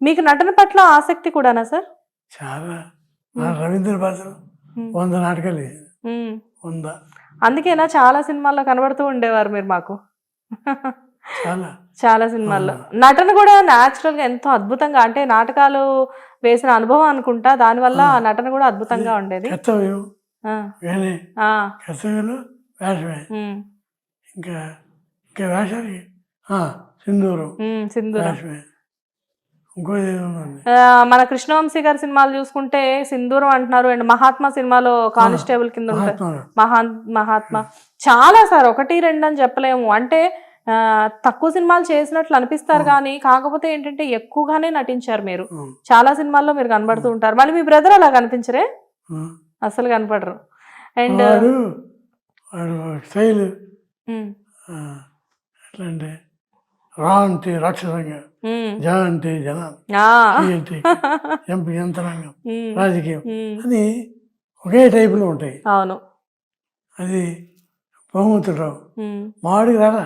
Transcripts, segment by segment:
మీకు నటన పట్ల ఆసక్తి కూడానా సార్? చాలా. నా రవీంద్ర ఉమ్, వంద నాటకాలు. వంద. అందుకేనా చాలా సినిమాల్లో కనబడుతూ ఉండేవారు మీరు మాకు. చాలా. చాలా సినిమాల్లో. నటన కూడా న్యాచురల్గా ఎంతో అద్భుతంగా అంటే నాటకాలు వేసిన అనుభవం అనుకుంటా దానివల్ల ఆ. నటన కూడా అద్భుతంగా ఉండేది. ఇంకా ఇంకా వేషానికి సింధూరం. సింధూరం వేషమే ఇంకోటి ఏదో ఉంది ఆ, మన కృష్ణవంశీ గారి సినిమాలు చూసుకుంటే సింధూరం అంటున్నారు అండ్ మహాత్మా సినిమాలో కానిస్టేబుల్ కింద ఉంటారు మహా మహాత్మా. చాలా సార్ ఒకటి రెండు అని చెప్పలేము. అంటే తక్కువ సినిమాలు చేసినట్లు అనిపిస్తారు కానీ కాకపోతే ఏంటంటే ఎక్కువగానే నటించారు మీరు. చాలా సినిమాల్లో మీరు కనబడుతూ ఉంటారు. మళ్ళీ మీ బ్రదర్ అలా కనిపించరే. అసలు కనపడరు. అండ్ వాడు వాడు స్టైల్ ఎట్లా అంటే రా అంటే రాక్షసంగా జ అంటే అంటే ఎంపీ యంత్రాంగం రాజకీయం. అని ఒకే టైపులో ఉంటాయి. అవును. అది బహుమతురావు. ఉమ్, మావాడికి రారా?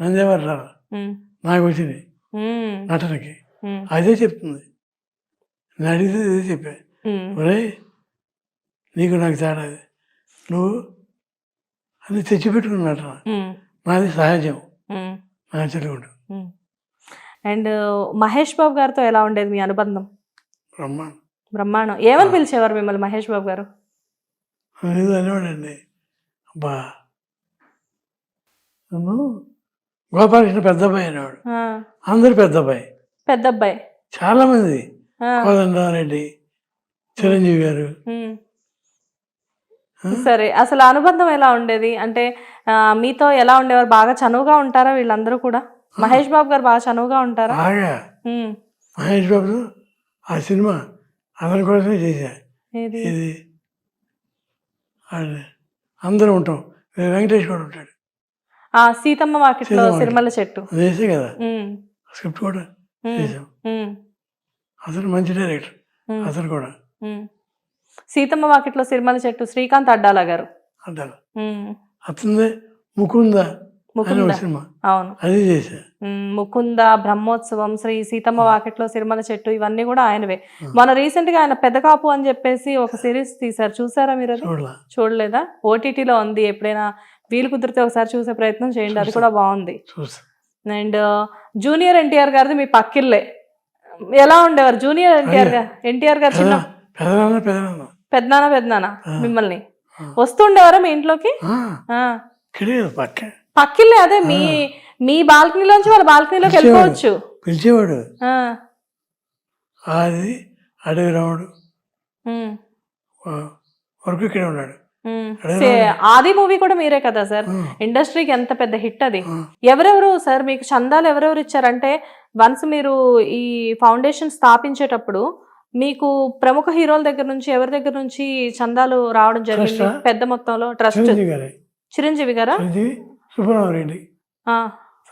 నందేవారు రారా? నాకు వచ్చింది. నటనకి. అదే చెప్తుంది. నేను అడిగితే అదే చెప్పా ఒరే నీకు నాకు తేడా అది. నువ్వు అది తెచ్చిపెట్టుకున్న నటన. నాది సహజం. అండ్ మహేష్ బాబు గారితో ఎలా ఉండేది మీ అనుబంధం? బ్రహ్మాండం. బ్రహ్మాండం. ఏమని పిలిచేవారు మిమ్మల్ని మహేష్ బాబు గారు? అనేవాడండి అబ్బా. గోపాలకృష్ణ పెద్ద అబ్బాయి అనేవాడు. అందరు పెద్ద అబ్బాయి పెద్ద అబ్బాయి చాలామంది ఆ, కోదండరామరెడ్డి చిరంజీవి గారు? సరే అసలు అనుబంధం ఎలా ఉండేది? అంటే మీతో ఎలా ఉండేవారు? బాగా చనువుగా ఉంటారా వీళ్ళందరూ కూడా? మహేష్ బాబు గారు బాగా చనువుగా ఉంటారా? బాగా. మహేష్ బాబు ఆ సినిమా అతని కోసమే చేశా. ఇది అది అందరూ ఉంటాం. వెంకటేష్ కూడా ఉంటాడు. ఆ సీతమ్మ వాకిట్లో. సిరిమల్ల చెట్టు. వేసే కదా? స్క్రిప్ట్ కూడా చేసాం అతను మంచి డైరెక్టర్. అతను కూడా. సీతమ్మ వాకిట్లో సిరిమల్ల చెట్టు శ్రీకాంత్ అడ్డాల గారు. అంటారు ఉమ్, అతనిదే ముకుంద సినిమా. అవును. అది చేశా. ముకుంద బ్రహ్మోత్సవం శ్రీ సీతమ్మ వాకిట్లో సిరిమల చెట్టు ఇవన్నీ కూడా ఆయనవే. మన రీసెంట్గా ఆయన పెద్ద కాపు అని చెప్పేసి ఒక సిరీస్ తీశారు. చూసారా మీరు చూడలేదా? ఓటీటీలో ఉంది. ఎప్పుడైనా వీలు కుదిరితే ఒకసారి చూసే ప్రయత్నం చేయండి. అది కూడా బాగుంది. అండ్ జూనియర్ ఎన్టీఆర్ గారిది మీ పక్కిల్లే. ఎలా ఉండేవారు? జూనియర్ ఎన్టీఆర్ గారు ఎన్టీఆర్ గారు చిన్న పెదనాన్న పెదనాన్న. పెద్దనాన్న పెద్దనాన్న. మిమ్మల్ని. వస్తుండేవారా మీ ఇంట్లోకి? పక్క. పక్కిల్లే అదే మీ మీ బాల్కనీలోంచి వాళ్ళ బాల్కనీలోకి. వెళ్ళిపోవచ్చు. పిలిచేవాడు. అది అడవి రాముడు. వరకు ఇక్కడే ఉన్నాడు. ఆది మూవీ కూడా మీరే కదా సార్? ఇండస్ట్రీకి ఎంత పెద్ద హిట్ అది. ఎవరెవరు సార్ మీకు చందాలు ఎవరెవరు ఇచ్చారంటే వన్స్ మీరు ఈ ఫౌండేషన్ స్థాపించేటప్పుడు మీకు ప్రముఖ హీరోల దగ్గర నుంచి ఎవరి దగ్గర నుంచి చందాలు రావడం జరిగింది? పెద్ద మొత్తంలో ట్రస్ట్ చిరంజీవి గారే.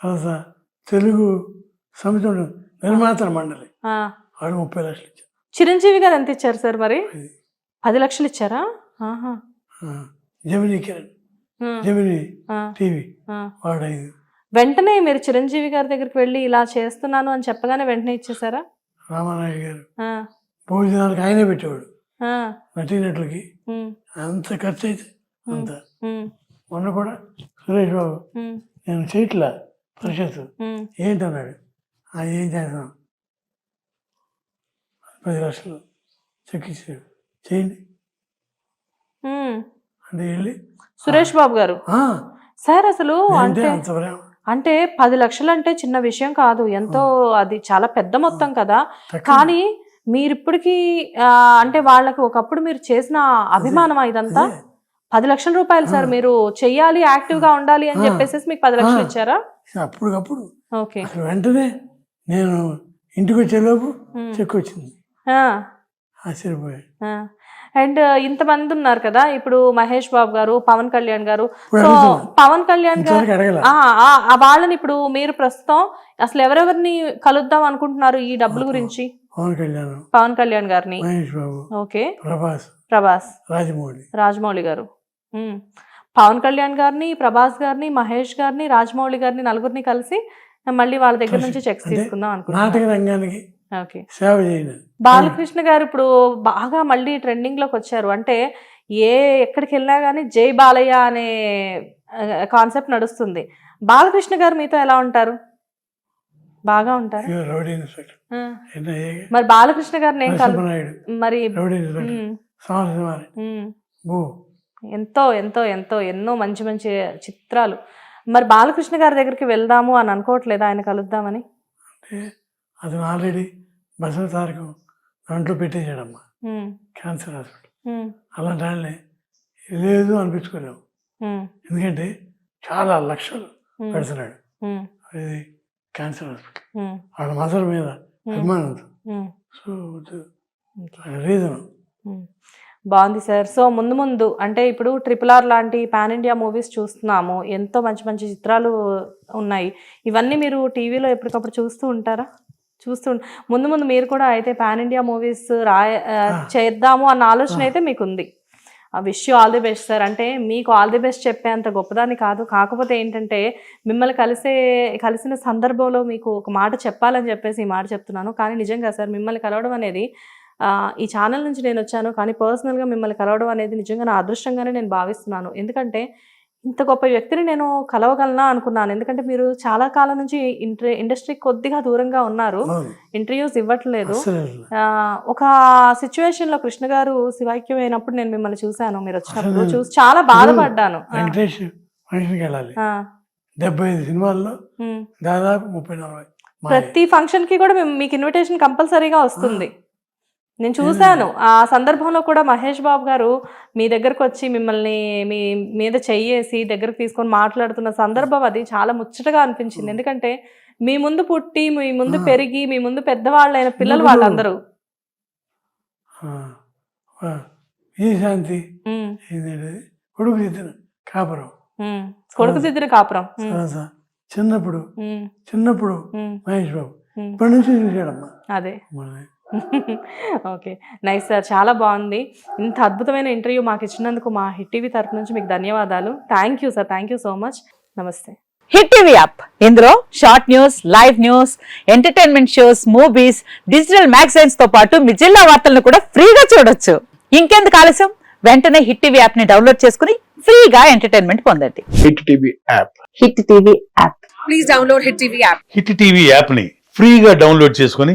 తర్వాత తెలుగు సమితి నిర్మాతల మండలి. వాడు ముప్పై లక్షలు ఇచ్చారు. చిరంజీవి గారు ఎంత ఇచ్చారు సార్ మరి. పది. లక్షలు ఇచ్చారా? జమినీ కిరణ్. Gemini TV. ఆ. వాడు ఐదు. వెంటనే మీరు చిరంజీవి గారి దగ్గరికి వెళ్ళి ఇలా చేస్తున్నాను అని చెప్పగానే వెంటనే ఇచ్చేసారా రామానాయుడు గారు. ఆ, భోజనాలకు ఆయనే పెట్టేవాడు. నటీనటులకి అంత ఖర్చు అయితే అంత. మొన్న కూడా సురేష్ బాబు నేను చేయట్లా పరిషత్. ఏంటన్నాడు? "ఆ, ఏం చేస్తాం పది లక్షలు చెక్ ఇచ్చాడు. చేయండి. అంటే వెళ్ళి సురేష్ బాబు గారు? "ఆ, సార్ అసలు అంటే అంటే పది లక్షలు అంటే చిన్న విషయం కాదు. ఎంతో అది చాలా పెద్ద మొత్తం కదా. కానీ మీరు ఇప్పటికీ అంటే వాళ్ళకి ఒకప్పుడు మీరు చేసిన అభిమానం ఇదంతా. పది లక్షల రూపాయలు సార్. మీరు చెయ్యాలి యాక్టివ్గా ఉండాలి అని. చెప్పేసి మీకు పది లక్షలు. ఇచ్చారా అప్పటికప్పుడు ఓకే వెంటనే నేను ఇంటికి వచ్చేలోపు. చెక్ వచ్చింది ఆశ్చర్యపోయాడు. అండ్ ఇంతమంది ఉన్నారు కదా ఇప్పుడు మహేష్ బాబు గారు పవన్ కళ్యాణ్ గారు. సో. పవన్ కళ్యాణ్ గారు వాళ్ళని ఇప్పుడు మీరు ప్రస్తుతం అసలు ఎవరెవరిని కలుద్దాం అనుకుంటున్నారు ఈ డబ్బుల గురించి? పవన్ కళ్యాణ్. పవన్ కళ్యాణ్ గారిని. మహేష్ బాబు. ఓకే. ప్రభాస్. ప్రభాస్. రాజమౌళి. రాజమౌళి గారు. పవన్ కళ్యాణ్ గారిని ప్రభాస్ గారిని మహేష్ గారిని రాజమౌళి గారిని నలుగురిని కలిసి మళ్ళీ వాళ్ళ దగ్గర. నుంచి చెక్స్ తీసుకుందాం అనుకుంటున్నాను. నాటక రంగానికి సేవ చేయండి బాలకృష్ణ గారు ఇప్పుడు బాగా మళ్ళీ ట్రెండింగ్లోకి వచ్చారు. అంటే ఏ ఎక్కడికి వెళ్ళినా కానీ జై బాలయ్య అనే కాన్సెప్ట్ నడుస్తుంది. బాలకృష్ణ గారు మీతో ఎలా ఉంటారు? బాగా ఉంటారు? మరి బాలకృష్ణ కలు నరసింహనాయుడు. మరి ఎంతో ఎంతో ఎంతో ఎన్నో మంచి మంచి చిత్రాలు. మరి బాలకృష్ణ గారి దగ్గరికి వెళ్దాము అని అనుకోవట్లేదు? ఆయన కలుద్దామని? అతను ఆల్రెడీ బసవ తారకం దాంట్లో పెట్టేశాడమ్మా. Cancer hospital. అలాంటి వాళ్ళని లేదు అనిపించుకోలేము. ఎందుకంటే చాలా లక్షలు పెడుతున్నాడు. ఇది క్యాన్సర్ హాస్పిటల్. వాళ్ళ మదర్ మీద అభిమానంతో. So reason. బాగుంది సార్. సో ముందు ముందు అంటే ఇప్పుడు ట్రిపుల్ ఆర్ లాంటి పాన్ ఇండియా మూవీస్ చూస్తున్నాము. ఎంతో మంచి మంచి చిత్రాలు ఉన్నాయి. ఇవన్నీ మీరు టీవీలో ఎప్పటికప్పుడు చూస్తూ ఉంటారా? చూస్తూ ముందు ముందు మీరు కూడా అయితే పాన్ ఇండియా మూవీస్ రాయ చేద్దాము అన్న ఆలోచన అయితే మీకు ఉంది wish you all the best sir అంటే మీకు ఆల్ ది బెస్ట్ చెప్పేంత గొప్పదాన్ని కాదు. కాకపోతే ఏంటంటే మిమ్మల్ని కలిసే కలిసిన సందర్భంలో మీకు ఒక మాట చెప్పాలని చెప్పేసి ఈ మాట చెప్తున్నాను. కానీ నిజంగా సార్ మిమ్మల్ని కలవడం అనేది ఈ ఛానల్ నుంచి నేను వచ్చాను. కానీ పర్సనల్గా మిమ్మల్ని కలవడం అనేది నిజంగా నా అదృష్టంగానే నేను భావిస్తున్నాను. ఎందుకంటే ఇంత గొప్ప వ్యక్తిని నేను కలవగలనా అనుకున్నాను. ఎందుకంటే మీరు చాలా కాలం నుంచి ఇంట్రీ ఇండస్ట్రీ కొద్దిగా దూరంగా ఉన్నారు. ఇంటర్వ్యూస్ ఇవ్వట్లేదు. ఒక సిచ్యువేషన్లో కృష్ణ గారు శివాక్యం అయినప్పుడు నేను మిమ్మల్ని చూశాను. మీరు వచ్చినప్పుడు చూసి చాలా బాధపడ్డాను. డెబ్బై ఐదు సినిమాల్లో. దాదాపు ముప్పై నలభై. ప్రతి ఫంక్షన్కి కూడా మీకు ఇన్విటేషన్ కంపల్సరీగా వస్తుంది. నేను చూశాను. ఆ సందర్భంలో కూడా మహేష్ బాబు గారు మీ దగ్గరకు వచ్చి మిమ్మల్ని మీ మీద చెయ్యేసి దగ్గరకు తీసుకొని మాట్లాడుతున్న సందర్భం అది చాలా ముచ్చటగా అనిపించింది. ఎందుకంటే మీ ముందు పుట్టి మీ ముందు. పెరిగి మీ ముందు పెద్దవాళ్ళైన పిల్లలు వాళ్ళందరూ. శాంతి. కొడుకు కాపురం. కొడుకు దిద్దిన కాపురం. చిన్నప్పుడు. చిన్నప్పుడు మహేష్ బాబు. ఇప్పటి నుంచి చూశాడమ్మా. అదే. ఓకే. నైస్ సార్ చాలా బాగుంది. ఇంత అద్భుతమైన ఇంటర్వ్యూ మాకు ఇచ్చినందుకు మా హిట్ టీవీ తరఫు నుంచి మీకు ధన్యవాదాలు. Thank you sir thank you so much నమస్తే. Hit TV app. ఇందులో short news live news entertainment shows movies digital మ్యాగజైన్స్తో పాటు మీ జిల్లా వార్తలను కూడా ఫ్రీగా చూడొచ్చు. ఇంకెందుకు ఆలస్యం? వెంటనే హిట్ టీవీ యాప్ని డౌన్లోడ్ చేసుకుని ఫ్రీగా ఎంటర్టైన్మెంట్ పొందండి. Hit TV app. Hit TV app. Hit TV యాప్ని ఫ్రీగా డౌన్లోడ్ చేసుకొని